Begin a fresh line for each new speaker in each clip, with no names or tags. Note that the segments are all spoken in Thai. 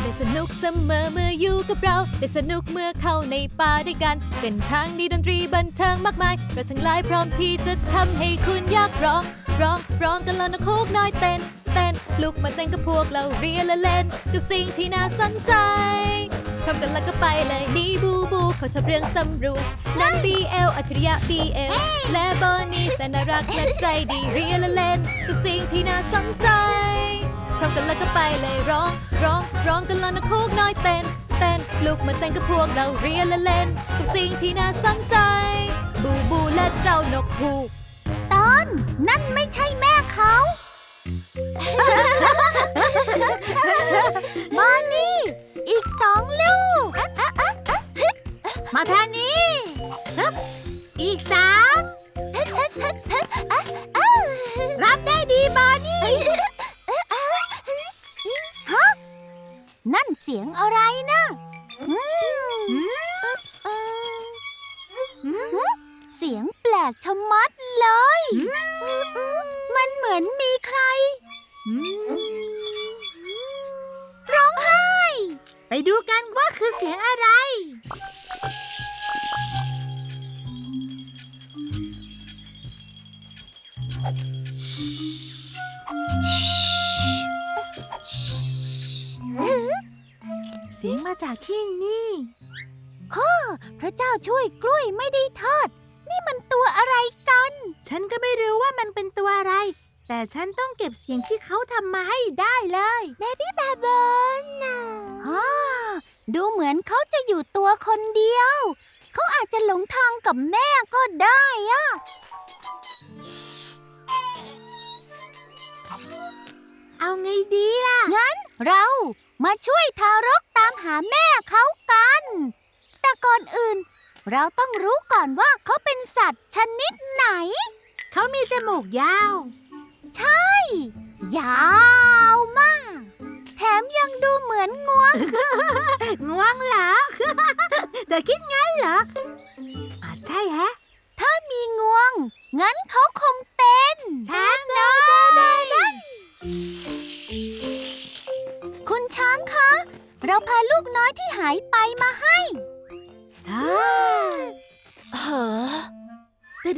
ได้สนุกเสมอเมื่ออยู่กับเรา ได้สนุกเมื่อเข้าในป่าด้วยกัน เป็นทางดีดนตรีบันเทิงมากมาย เราทั้งหลายพร้อมที่จะทำให้คุณอยากร้อง ร้องร้องกันแล้วนะโคกน้อยเต้น เต้นลุกมาเต้นกับพวกเราเรียนและเล่น กับสิ่งที่น่าสนใจ พร้อมกันแล้วก็ไปเลยนี่บูบูเขาชอบเรื่องสำรวจนั้น BL อัจฉริยะ BL และโบนี่แสนน่ารักและใจดีเรียนและเล่นกับสิ่งที่น่าสนใจพร้อมกันแล้วก็ไปเลยร้อง ร้องร้องกันแล้วนะโคกน้อยเต้นเต้นลุกมาเต้นกับพวกเราเรียนและเล่นกับสิ่งที่น่าสนใจ บูบูและเจ้านกฮูก
ตอนนั่นไม่ใช่แม่เขามานี่ อีกสองลูก มาทางนี้ฮึบอีกสามรับได้ดีบอนี่ฮะนั่นเสียงอะไรนะอืมเสียงแปลกชะมัด จากที่นี่พ่อพระเจ้าช่วยกล้วยไม่ได้ทอด นี่มันตัวอะไรกัน ฉันก็ไม่รู้ว่ามันเป็นตัวอะไร แต่ฉันต้องเก็บเสียงที่เขาทำมาให้ได้เลยเบบี้บาบอนอ๋อดูเหมือนเขาจะอยู่ตัวคนเดียว เขาอาจจะหลงทางกับแม่ก็ได้อะเอาไงดีล่ะ งั้นเรามาช่วยทารกตามหาแม่เขากัน แต่ก่อนอื่น เราต้องรู้ก่อนว่าเขาเป็นสัตว์ชนิดไหน เขามีจมูกยาว ใช่ ยาวมาก แถมยังดูเหมือนงวง งวงเหรอ เธอคิดงั้นเหรออาจใช่ฮะ ถ้ามีงวง งั้น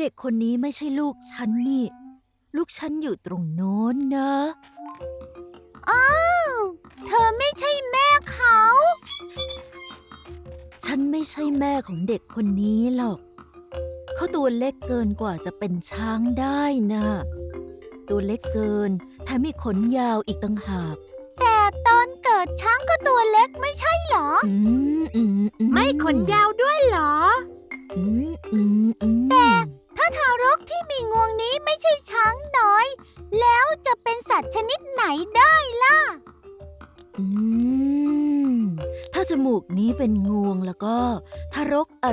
เด็
กคนนี้ไม่ใช่ลูกฉันนี่ ลูกฉันอยู่ตรงโน้นนะ
อ้าวเธอไม่ใช่แม่เขา
ฉันไม่ใช่แม่ของเด็กคนนี้หรอก เขาตัวเล็กเกินกว่าจะเป็นช้างได้นะ ตัวเล็กเกินแถมมีขนยาวอีกต่างหาก
แต่ตอนเกิดช้างก็ตัวเล็กไม่ใช่เหรอ
อืมอืมอื
ไม่ขนยาวด้วยเหรอ
อื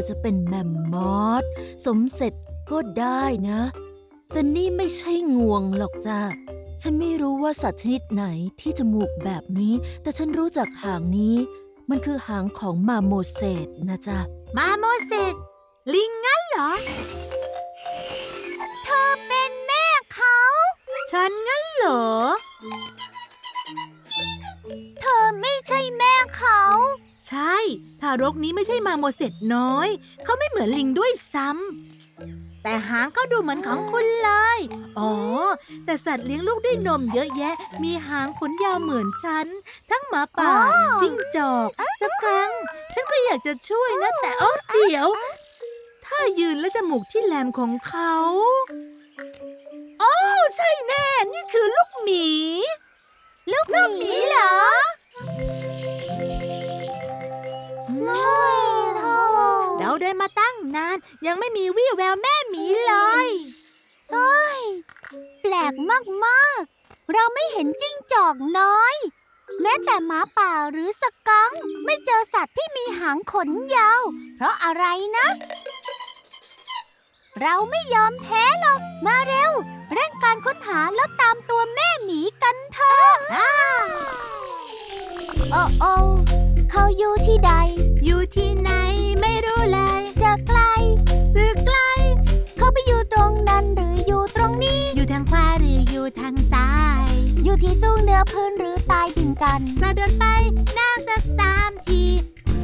จ
จะเป็นแมมมอสสมเสร็จก็ได้นะ แต่นี่ไม่ใช่งวงหรอกจ้าฉันไม่รู้ว่าสัตว์ชนิดไหนที่จมูกแบบนี้ แต่ฉันรู้จักหางนี้ มันคือหางของมาโมเสสนะจ๊ะ
มาโมเสสลิงงั้นเหรอ เธอเป็นแม่เขา ฉันงั้นเหรอ เธอไม่ใช่แม่เขา
ใช่ ทารกนี้ไม่ใช่มาโมเสสน้อย เขาไม่เหมือนลิงด้วยซ้ำ แต่หางก็ดูเหมือนของคุณเลย อ๋อ แต่สัตว์เลี้ยงลูกด้วยนมเยอะแยะ มีหางขนยาวเหมือนฉัน ทั้งหมาป่า จิ้งจอกสักครั้งฉันก็อยากจะช่วยนะ แต่โอ้เดี๋ยว ถ้ายืนและจมูกที่แหลมของเขาโอ้ใช่แน่ นี่คือลูกหมี
ลูกหมีเหรอ
นานยังไม่มีวี่แววแม่หมีเลย
เอ้ย แปลกมากๆ เราไม่เห็นจิ้งจอกน้อย แม้แต่หมาป่าหรือสกังค์ไม่เจอสัตว์ที่มีหางขนยาว เพราะอะไรนะ เราไม่ยอมแพ้หรอก มาเร็ว เร่งการค้นหาแล้วตามตัวแม่หมีกันเถอะโอ้โอเขาอยู่ที่ใด
อยู่ที่ไหนไม่รู้เลย
ที่สูงเหนือพื้นหรือใต้ดินกัน
กระโดดไปหน้าสักสามที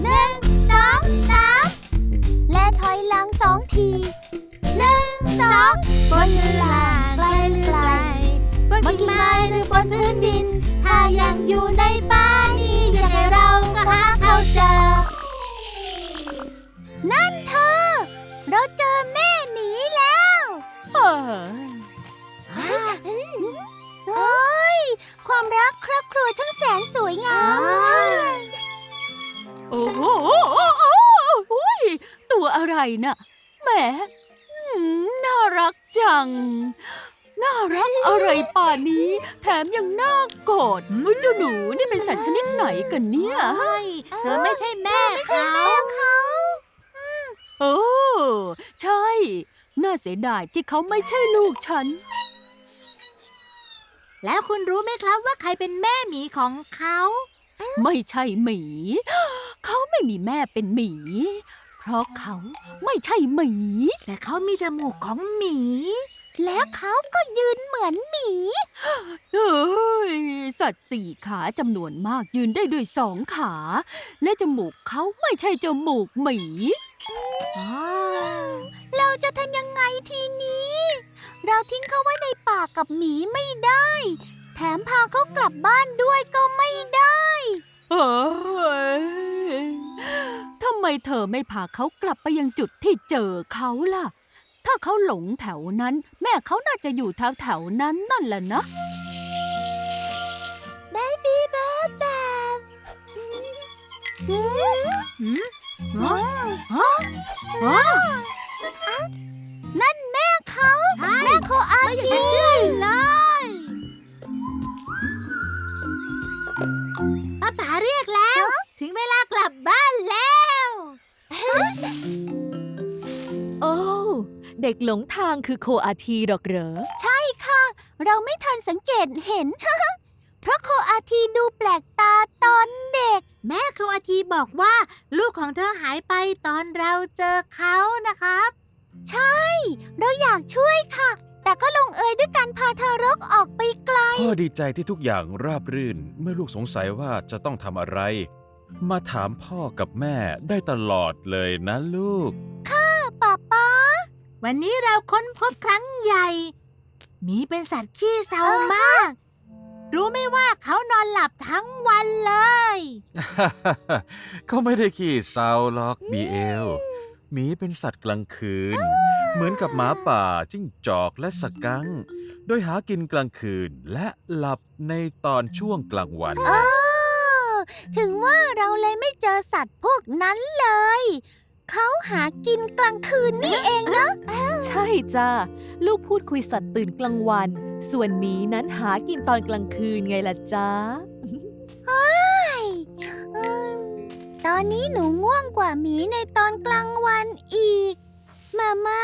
หนึ่งสองสามและถอยหลังสองทีหนึ่งสองบนหรือล่างไกลหรือไกล
บนกิ่งไม้หรือบนพื้นดิน ถ้ายังอยู่ในป่านี้ยังไงเราก็หาเขาเจอ
นั่นเธอ เราเจอแม่หมีแล้ว
เออ
เฮ้ย ความรักครอบครัวช่างแสนสวยงาม
โอ้โหโอ้โหโอ้โหยตัวอะไรน่ะแหมอืมน่ารักจัง น่ารักอะไรป่านนี้ แถมยังน่ากอดเฮ้ยเจ้าหนูนี่เป็นสัตว์ชนิดไหนกันเนี่ย
เฮ้ยเธอไม่ใช่แม่เขา
โอ้ ใช่ น่าเสียดายที่เขาไม่ใช่ลูกฉัน
แล้วคุณรู้ไหมครับว่าใครเป็นแม่หมีของเขา
ไม่ใช่หมี เขาไม่มีแม่เป็นหมี เพราะเขาไม่ใช่หมี
แต่เขามีจมูกของหมี
แล้วเขาก็ยืนเหมือนหมี
เอ้ยสัตว์สี่ขาจำนวนมากยืนได้ด้วยสองขา และจมูกเขาไม่ใช่จมูกหมี
เราจะทำยังไงทีนี้ เราทิ้งเขาไว้ในป่ากับหมีไม่ได้ แถมพาเขากลับบ้านด้วยก็ไม่ได้
เอ้ยทำไมเธอไม่พาเขากลับไปยังจุดที่เจอเขาล่ะ ถ้าเขาหลงแถวนั้น แม่เขาน่าจะอยู่แถวแถวๆนั้นนั่นแหละนะ
b บ b y แบบแบบ
อ๋อ
นั่นแม่ เขา
ใช่
แม่โคอา
ไม่อยาก
ที
จะเชื่อเลยป้าป๋าเรียกแล้ว ถึงเวลากลับบ้านแล้ว
โอ้เด็กหลงทางคือโคอาทีหรอกเหรอ
ใช่ค่ะ เราไม่ทันสังเกตเห็น เพราะโคอาทีดูแปลกตาตอนเด็ก
แม่ครูอาทีบอกว่า ลูกของเธอหายไปตอนเราเจอเขานะครับ
ใช่ เราอยากช่วยค่ะ แต่ก็ลงเอยด้วยการพาทารกออกไปไกล
พ่อดีใจที่ทุกอย่างราบรื่นเมื่อลูกสงสัยว่าจะต้องทำอะไร มาถามพ่อกับแม่ได้ตลอดเลยนะลูก
ป้าป้า
วันนี้เราค้นพบครั้งใหญ่หมีเป็นสัตว์ขี้เศร้ามาก รู้ไหมว่าเขานอนหลับทั้งวันเลย
เขาไม่ได้ขี้เศร้าหรอกบีเอล หมีเป็นสัตว์กลางคืน เหมือนกับหมาป่า จิ้งจอกและสกัง โดยหากินกลางคืนและหลับในตอนช่วงกลางวัน
เออถึงว่าเราเลยไม่เจอสัตว์พวกนั้นเลย เขาหากินกลางคืนนี่เองนะ
ใช่จ้าลูกพูดคุยสัตว์ตื่นกลางวัน ส่วนหมีนั้นหากินตอนกลางคืนไงล่ะจ้า
เฮ้ยอืม ตอนนี้หนูง่วงกว่าหมีในตอนกลางวันอีก มามา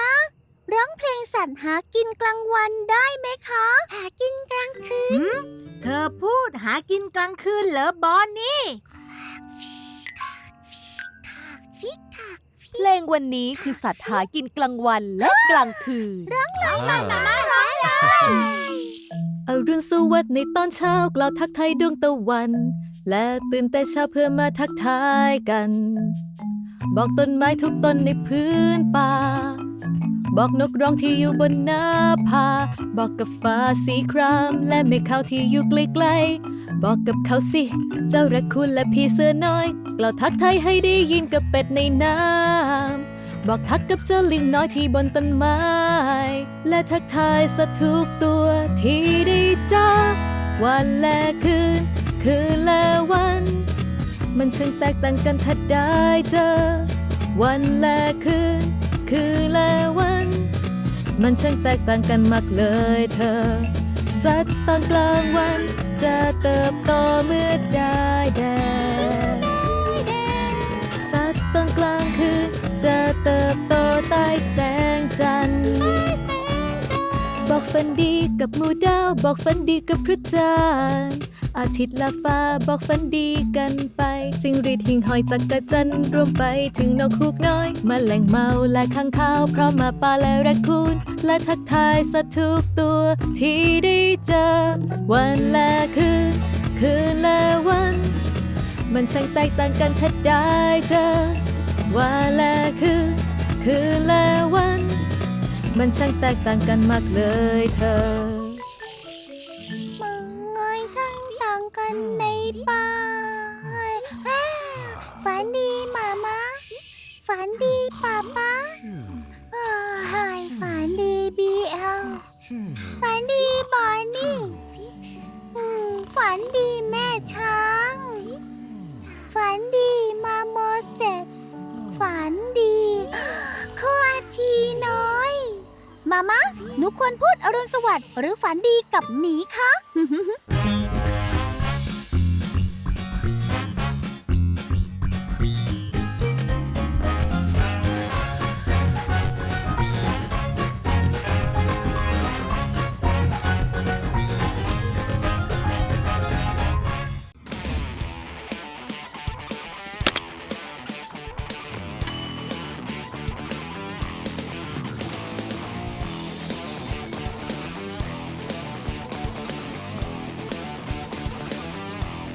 ร้องเพลงสัตว์หากินกลางวันได้ไหมคะ หากินกลางคืน
เธอพูดหากินกลางคืนเหรอบอนนี่
ฟิกค่ะ
เพลงวันนี้คือสัตว์หากินกลางวันและกลางคืนอรุณสวัสดิ์ในตอนเช้ากล่าวทักทายดวงตะวัน และตื่นแต่เช้าเพื่อมาทักทายกัน บอกต้นไม้ทุกต้นในพื้นป่า บอกนกร้องที่อยู่บนหน้าผา บอกกับฟ้าสีครามและเมฆขาวที่อยู่ไกลๆ บอกกับเขาสิ เจ้าระคุณและพี่เสื้อน้อย กล่าวทักทายให้ได้ยินกับเป็ดในน้ำบอกทักกับเจ้าลิงน้อยที่บนต้นไม้ และทักทายสัตว์ทุกตัวที่ได้เจอวันและคืน คืนและวัน มันช่างแตกต่างกันถ้าได้เจอ วันและคืน คืนและวัน มันช่างแตกต่างกันมากเลยเธอ สัตว์ตอนกลางวัน จะเติบโตเมื่อได้แดดสัตว์ตอนกลางคืน จะเติบโตใต้แสงจันทร์บอกฝันดีกับหมูดาว บอกฝันดีกับพระจันทร์ อาทิตย์ละฟ้าบอกฝันดีกันไปจิงรีดหิ่งหอยจักกระจันรวมไปถึงนกคูกน้อยมแมลงเมาและข้างข้าวพร้อมมาป่าและแรคคูนและทักทายสัตว์ทุกตัว ที่ได้เจอ วันและคืน คืนและวัน มันช่างแตกต่างกันถ้าได้เจอวันและคืน คืนและวัน มันช่างแตกต่างกันมากเลยเธอ
นในป่าอ้ยฝันดีมามา ฝันดีป้าป้าอ้ยฝันดีบีเอลฝันดีบอนนี่อืมฝันดีแม่ช้าง ฝันดีมาโมเสสฝันดีควาทีน้อย มามาหนูควรพูดอรุณสวัสดิ์หรือฝันดีกับหมีคะ